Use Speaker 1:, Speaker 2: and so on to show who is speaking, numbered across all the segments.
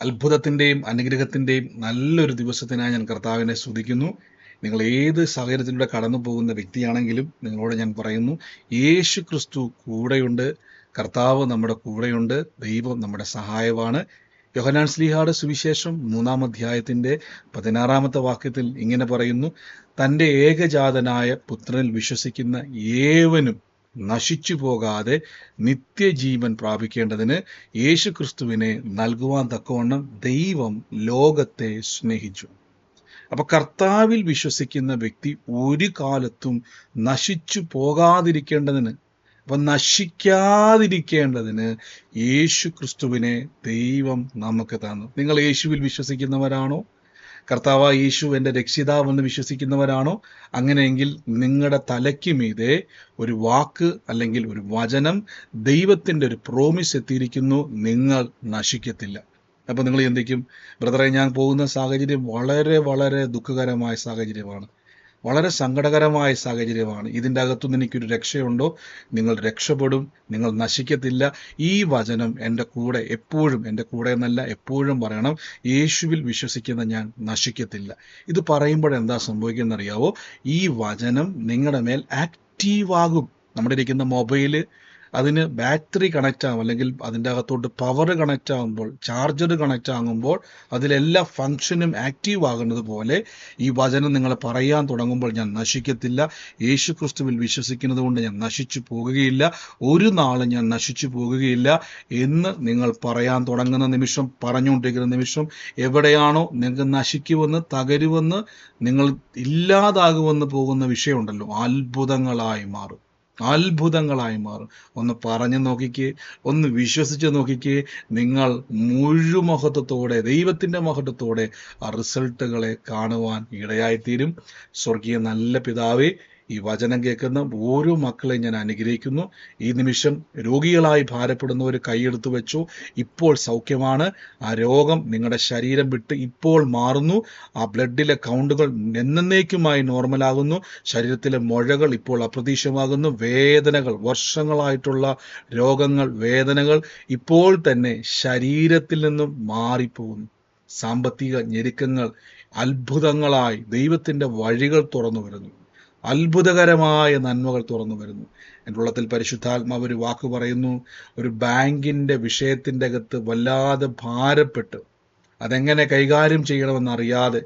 Speaker 1: അത്ഭുതത്തിന്റെയും അനുഗ്രഹത്തിന്റെയും നല്ലൊരു ദിവസത്തിനായി ഞാൻ കർത്താവിനെ സ്തുതിക്കുന്നു. നിങ്ങൾ ഏത് സാഹചര്യത്തിലൂടെ കടന്നു പോകുന്ന വ്യക്തിയാണെങ്കിലും നിങ്ങളോട് ഞാൻ പറയുന്നു യേശു ക്രിസ്തു കൂടെയുണ്ട് കർത്താവ് നമ്മുടെ കൂടെയുണ്ട് ദൈവം നമ്മുടെ സഹായമാണ്. യോഹനാൻ സ്ലീഹാട് സുവിശേഷം മൂന്നാം അധ്യായത്തിന്റെ പതിനാറാമത്തെ വാക്യത്തിൽ ഇങ്ങനെ പറയുന്നു തന്റെ ഏകജാതനായ പുത്രനിൽ വിശ്വസിക്കുന്ന ഏവനും നശിച്ചു പോകാതെ നിത്യജീവൻ പ്രാപിക്കേണ്ടതിന് യേശുക്രിസ്തുവിനെ നൽകുവാൻ തക്കവണ്ണം ദൈവം ലോകത്തെ സ്നേഹിച്ചു. അപ്പൊ കർത്താവിൽ വിശ്വസിക്കുന്ന വ്യക്തി ഒരു കാലത്തും നശിച്ചു പോകാതിരിക്കേണ്ടതിന് അപ്പൊ നശിക്കാതിരിക്കേണ്ടതിന് യേശു ക്രിസ്തുവിനെ ദൈവം നമുക്ക് തന്നു. നിങ്ങൾ യേശുവിൽ വിശ്വസിക്കുന്നവരാണോ? കർത്താവ് യേശു എന്റെ രക്ഷിതാവെന്ന് വിശ്വസിക്കുന്നവരാണോ? അങ്ങനെയെങ്കിൽ നിങ്ങളുടെ തലയ്ക്ക് മീതെ ഒരു വാക്ക് അല്ലെങ്കിൽ ഒരു വചനം ദൈവത്തിന്റെ ഒരു പ്രോമിസ് എത്തിയിരിക്കുന്നു. നിങ്ങൾ നശിക്കത്തില്ല. അപ്പോൾ നിങ്ങൾ എന്തേക്കും ബ്രദറെ ഞാൻ പോകുന്ന സാഹചര്യം വളരെ വളരെ ദുഃഖകരമായ സാഹചര്യമാണ്. വളരെ സങ്കടകരമായ സാഹചര്യമാണ്. ഇതിന്റെ അകത്തുനിന്ന് എനിക്കൊരു രക്ഷയുണ്ടോ? നിങ്ങൾ രക്ഷപ്പെടും. നിങ്ങൾ നശിക്കത്തില്ല. ഈ വചനം എന്റെ കൂടെ എപ്പോഴും എന്റെ കൂടെ എന്നല്ല എപ്പോഴും പറയണം. യേശുവിൽ വിശ്വസിക്കുന്ന ഞാൻ നശിക്കത്തില്ല. ഇത് സംഭവിക്കുന്നത് അറിയാവോ ഈ വചനം നിങ്ങളുടെ മേൽ ആക്റ്റീവാകും നമ്മുടെ ഇരിക്കുന്ന മൊബൈൽ അതിന് ബാറ്ററി കണക്റ്റ് ആകും അല്ലെങ്കിൽ അതിന്റെ അകത്തോട്ട് പവർ കണക്റ്റ് ആകുമ്പോൾ ചാർജർ കണക്റ്റ് ആകുമ്പോൾ അതിലെല്ലാ ഫങ്ഷനും ആക്റ്റീവ് ആകുന്നത് പോലെ ഈ വചനം നിങ്ങൾ പറയാൻ തുടങ്ങുമ്പോൾ ഞാൻ നശിക്കത്തില്ല. യേശു ക്രിസ്തുവിൽ വിശ്വസിക്കുന്നത് കൊണ്ട് ഞാൻ നശിച്ചു പോകുകയില്ല. ഒരു നാളും ഞാൻ നശിച്ചു പോകുകയില്ല എന്ന് നിങ്ങൾ പറയാൻ തുടങ്ങുന്ന നിമിഷം പറഞ്ഞുകൊണ്ടിരിക്കുന്ന നിമിഷം എവിടെയാണോ നിങ്ങൾക്ക് നശിക്കുമെന്ന് തകരുമെന്ന് നിങ്ങൾ ഇല്ലാതാകുമെന്ന് പോകുന്ന വിഷയമുണ്ടല്ലോ. അത്ഭുതങ്ങളായി മാറും. അത്ഭുതങ്ങളായി മാറും. ഒന്ന് പറഞ്ഞു നോക്കിക്ക് ഒന്ന് വിശ്വസിച്ച് നോക്കിക്ക്. നിങ്ങൾ മുഴുമഹത്വത്തോടെ ദൈവത്തിന്റെ മഹത്വത്തോടെ ആ റിസൾട്ടുകളെ കാണുവാൻ ഇടയായിത്തീരും. സ്വർഗീയ നല്ല പിതാവേ ഈ വചനം കേൾക്കുന്ന ഓരോ മക്കളെയും ഞാൻ അനുഗ്രഹിക്കുന്നു. ഈ നിമിഷം രോഗികളായി ഭാരപ്പെടുന്നവർ കൈയെടുത്ത് വെച്ചു. ഇപ്പോൾ സൗഖ്യമാണ്. ആ രോഗം നിങ്ങളുടെ ശരീരം വിട്ട് ഇപ്പോൾ മാറുന്നു. ആ ബ്ലഡിലെ കൗണ്ടുകൾ എന്നേക്കുമായി നോർമലാകുന്നു. ശരീരത്തിലെ മുഴകൾ ഇപ്പോൾ അപ്രതീക്ഷമാകുന്നു വേദനകൾ വർഷങ്ങളായിട്ടുള്ള രോഗങ്ങൾ വേദനകൾ ഇപ്പോൾ തന്നെ ശരീരത്തിൽ നിന്നും മാറിപ്പോകുന്നു. സാമ്പത്തിക ഞെരുക്കങ്ങൾ അത്ഭുതങ്ങളായി ദൈവത്തിന്റെ വഴികൾ തുറന്നു വരുന്നു. അത്ഭുതകരമായ നന്മകൾ തുറന്നു വരുന്നു. എന്റെ ഉള്ളത്തിൽ പരിശുദ്ധാത്മാവ് ഒരു വാക്ക് പറയുന്നു ഒരു ബാങ്കിന്റെ വിഷയത്തിന്റെ അകത്ത് വല്ലാതെ ഭാരപ്പെട്ട് അതെങ്ങനെ കൈകാര്യം ചെയ്യണമെന്ന് അറിയാതെ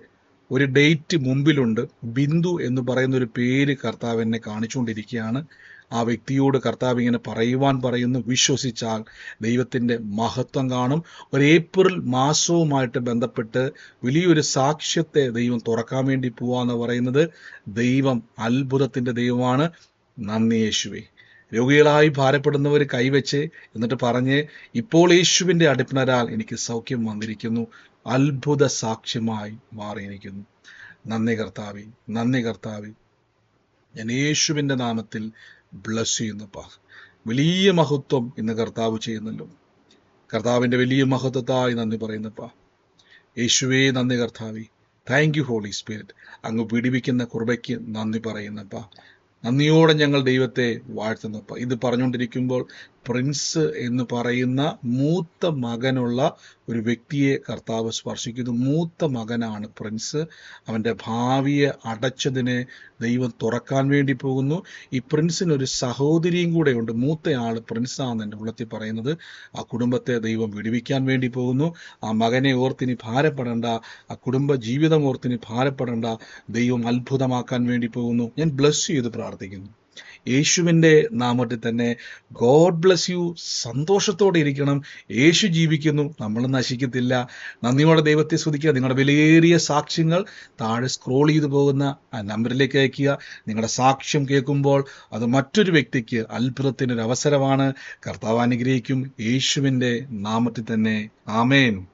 Speaker 1: ഒരു ഡേറ്റ് മുമ്പിലുണ്ട് ബിന്ദു എന്ന് പറയുന്ന ഒരു പേര് കർത്താവ് എന്നെ കാണിച്ചുകൊണ്ടിരിക്കുകയാണ്. ആ വ്യക്തിയോട് കർത്താവ് ഇങ്ങനെ പറയുവാൻ പറയുന്നു. വിശ്വസിച്ചാൽ ദൈവത്തിന്റെ മഹത്വം കാണും. ഒരു ഏപ്രിൽ മാസവുമായിട്ട് ബന്ധപ്പെട്ട് വലിയൊരു സാക്ഷ്യത്തെ ദൈവം തുറക്കാൻ വേണ്ടി പോവാന്ന് പറയുന്നത്. ദൈവം അത്ഭുതത്തിന്റെ ദൈവമാണ്. നന്ദി യേശുവേ. രോഗികളായി ഭാരപ്പെടുന്നവർ കൈവച്ച് എന്നിട്ട് പറഞ്ഞ് ഇപ്പോൾ യേശുവിന്റെ അടുപ്പിനരാൽ എനിക്ക് സൗഖ്യം വന്നിരിക്കുന്നു. അത്ഭുത സാക്ഷ്യമായി മാറിയിരിക്കുന്നു. നന്ദി കർത്താവി. നന്ദി കർത്താവി. ഞാൻ യേശുവിന്റെ നാമത്തിൽ ബ്ലസ് ചെയ്യുന്നപ്പാ വലിയ മഹത്വം ഇന്ന് കർത്താവ് ചെയ്യുന്നല്ലോ. കർത്താവിന്റെ വലിയ മഹത്വത്തായി നന്ദി പറയുന്നപ്പാ. യേശുവേ നന്ദി കർത്താവി. താങ്ക് യു ഹോളി സ്പിരിറ്റ് അങ്ങ് പിടിവിക്കുന്ന കുർബയ്ക്ക് നന്ദി പറയുന്നപ്പാ. നന്ദിയോടെ ഞങ്ങൾ ദൈവത്തെ വാഴ്ത്തുന്നപ്പ. ഇത് പറഞ്ഞുകൊണ്ടിരിക്കുമ്പോൾ പ്രിൻസ് എന്ന് പറയുന്ന മൂത്ത മകനുള്ള ഒരു വ്യക്തിയെ കർത്താവ് സ്പർശിക്കുന്നു. മൂത്ത മകനാണ് പ്രിൻസ്. അവന്റെ ഭാവിയെ അടച്ചതിനെ ദൈവം തുറക്കാൻ വേണ്ടി പോകുന്നു. ഈ പ്രിൻസിന് ഒരു സഹോദരിയും കൂടെ ഉണ്ട് മൂത്തയാൾ പ്രിൻസാണെന്ന് എന്റെ ഉള്ളത്തിൽ പറയുന്നത്. ആ കുടുംബത്തെ ദൈവം വിടുവിക്കാൻ വേണ്ടി പോകുന്നു. ആ മകനെ ഓർത്തിനി ഭാരപ്പെടേണ്ട. ആ കുടുംബ ജീവിതം ഓർത്തിനി ഭാരപ്പെടേണ്ട. ദൈവം അത്ഭുതമാക്കാൻ വേണ്ടി പോകുന്നു. ഞാൻ ബ്ലസ് ചെയ്ത് പ്രാർത്ഥിക്കുന്നു. യേശുവിന്റെ നാമത്തിൽ തന്നെ ഗോഡ് ബ്ലസ് യു സന്തോഷത്തോടെ ഇരിക്കണം. യേശു ജീവിക്കുന്നു. നമ്മൾ നശിക്കത്തില്ല. നന്ദിയോടെ ദൈവത്തെ സ്തുതിക്കുക. നിങ്ങളുടെ വിലയേറിയ സാക്ഷ്യങ്ങൾ താഴെ സ്ക്രോൾ ചെയ്തു പോകുന്ന ആ നമ്പറിലേക്ക് അയക്കുക നിങ്ങളുടെ സാക്ഷ്യം കേൾക്കുമ്പോൾ അത് മറ്റൊരു വ്യക്തിക്ക് അത്ഭുതത്തിനൊരു അവസരമാണ് കർത്താവ് അനുഗ്രഹിക്കും. യേശുവിന്റെ നാമത്തിൽ തന്നെ. ആമേൻ.